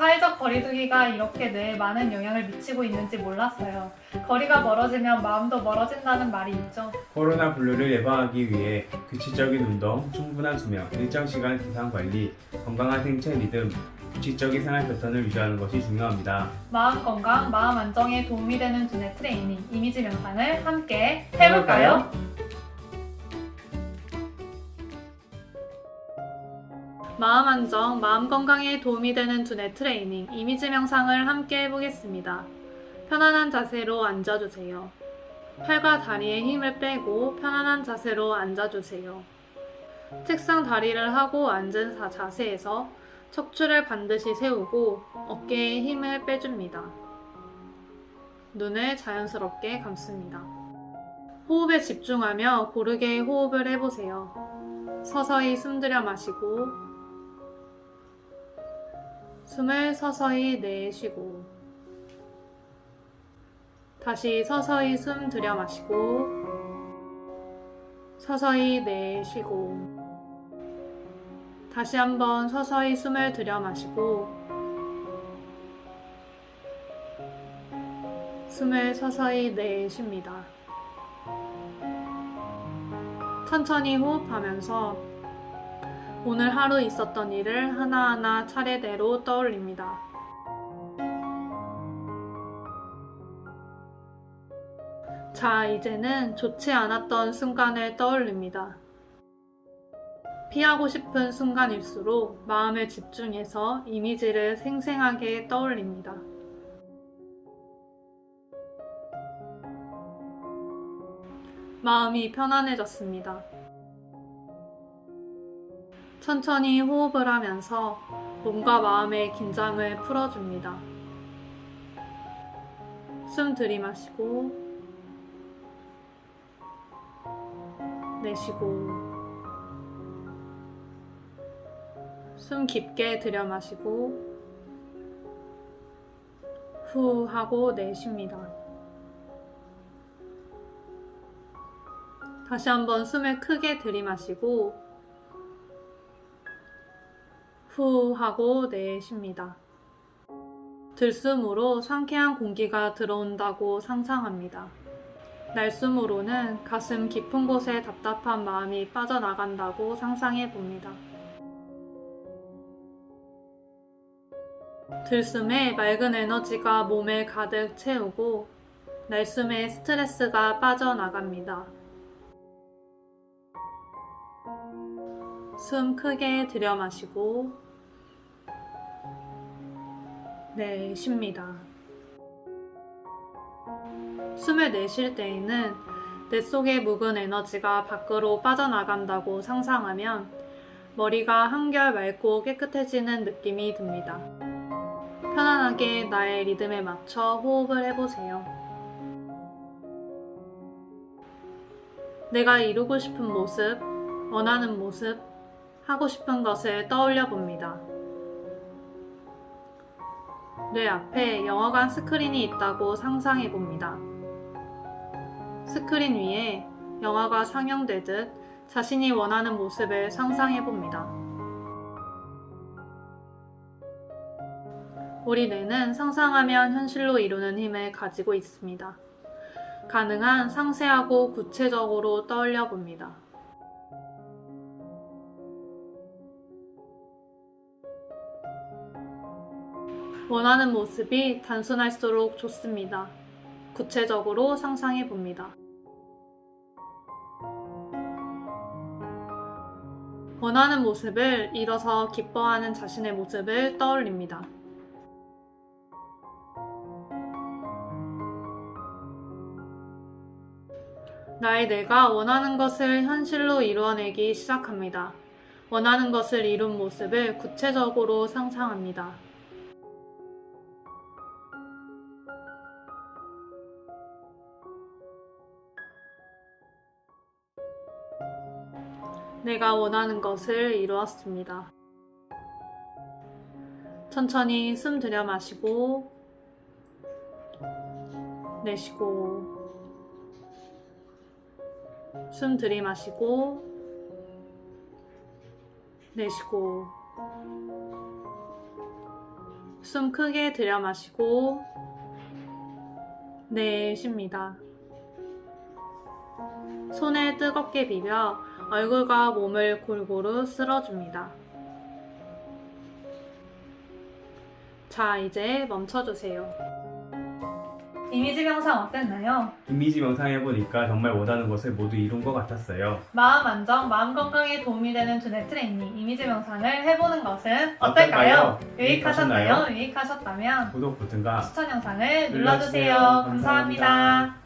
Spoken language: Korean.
사회적 거리두기가 이렇게 뇌에 많은 영향을 미치고 있는지 몰랐어요. 거리가 멀어지면 마음도 멀어진다는 말이 있죠. 코로나 블루를 예방하기 위해 규칙적인 운동, 충분한 수면, 일정 시간 기상 관리, 건강한 생체 리듬, 규칙적인 생활 패턴을 유지하는 것이 중요합니다. 마음 건강, 마음 안정에 도움이 되는 두뇌 트레이닝, 이미지 명상을 함께 해볼까요? 마음 안정, 마음 건강에 도움이 되는 두뇌 트레이닝, 이미지 명상을 함께 해보겠습니다. 편안한 자세로 앉아주세요. 팔과 다리에 힘을 빼고 편안한 자세로 앉아주세요. 책상 다리를 하고 앉은 사- 자세에서 척추를 반드시 세우고 어깨에 힘을 빼줍니다. 눈을 자연스럽게 감습니다. 호흡에 집중하며 고르게 호흡을 해보세요. 서서히 숨 들여 마시고, 숨을 서서히 내쉬고, 다시 서서히 숨 들여 마시고, 서서히 내쉬고, 다시 한번 서서히 숨을 들여 마시고, 숨을 서서히 내쉽니다. 천천히 호흡하면서 오늘 하루 있었던 일을 하나하나 차례대로 떠올립니다. 자, 이제는 좋지 않았던 순간을 떠올립니다. 피하고 싶은 순간일수록 마음을 집중해서 이미지를 생생하게 떠올립니다. 마음이 편안해졌습니다. 천천히 호흡을 하면서 몸과 마음의 긴장을 풀어줍니다. 숨 들이마시고, 내쉬고, 숨 깊게 들여마시고, 후 하고 내쉽니다. 다시 한번 숨을 크게 들이마시고 후 하고 내쉽니다. 들숨으로 상쾌한 공기가 들어온다고 상상합니다. 날숨으로는 가슴 깊은 곳에 답답한 마음이 빠져나간다고 상상해 봅니다. 들숨에 맑은 에너지가 몸을 가득 채우고 날숨에 스트레스가 빠져나갑니다. 숨 크게 들여 마시고 내쉽니다. 숨을 내쉴 때에는 내 속의 묵은 에너지가 밖으로 빠져나간다고 상상하면 머리가 한결 맑고 깨끗해지는 느낌이 듭니다. 편안하게 나의 리듬에 맞춰 호흡을 해보세요. 내가 이루고 싶은 모습, 원하는 모습, 하고 싶은 것을 떠올려 봅니다. 뇌 앞에 영화관 스크린이 있다고 상상해 봅니다. 스크린 위에 영화가 상영되듯 자신이 원하는 모습을 상상해 봅니다. 우리 뇌는 상상하면 현실로 이루는 힘을 가지고 있습니다. 가능한 상세하고 구체적으로 떠올려 봅니다. 원하는 모습이 단순할수록 좋습니다. 구체적으로 상상해 봅니다. 원하는 모습을 잃어서 기뻐하는 자신의 모습을 떠올립니다. 나의 내가 원하는 것을 현실로 이루어내기 시작합니다. 원하는 것을 이룬 모습을 구체적으로 상상합니다. 내가 원하는 것을 이루었습니다. 천천히 숨 들여 마시고, 내쉬고, 숨 들이마시고, 내쉬고, 숨 크게 들여 마시고 내쉽니다. 손에 뜨겁게 비벼 얼굴과 몸을 골고루 쓸어줍니다. 자, 이제 멈춰주세요. 이미지 명상 어땠나요? 이미지 명상 해보니까 정말 원하는 것을 모두 이룬 것 같았어요. 마음 안정, 마음 건강에 도움이 되는 두뇌 트레이닝, 이미지 명상을 해보는 것은 어떨까요? 어떨까요? 유익하셨나요? 유익하셨나요? 유익하셨다면 구독 버튼과 추천 영상을 눌러주세요. 눌러주세요. 감사합니다. 감사합니다.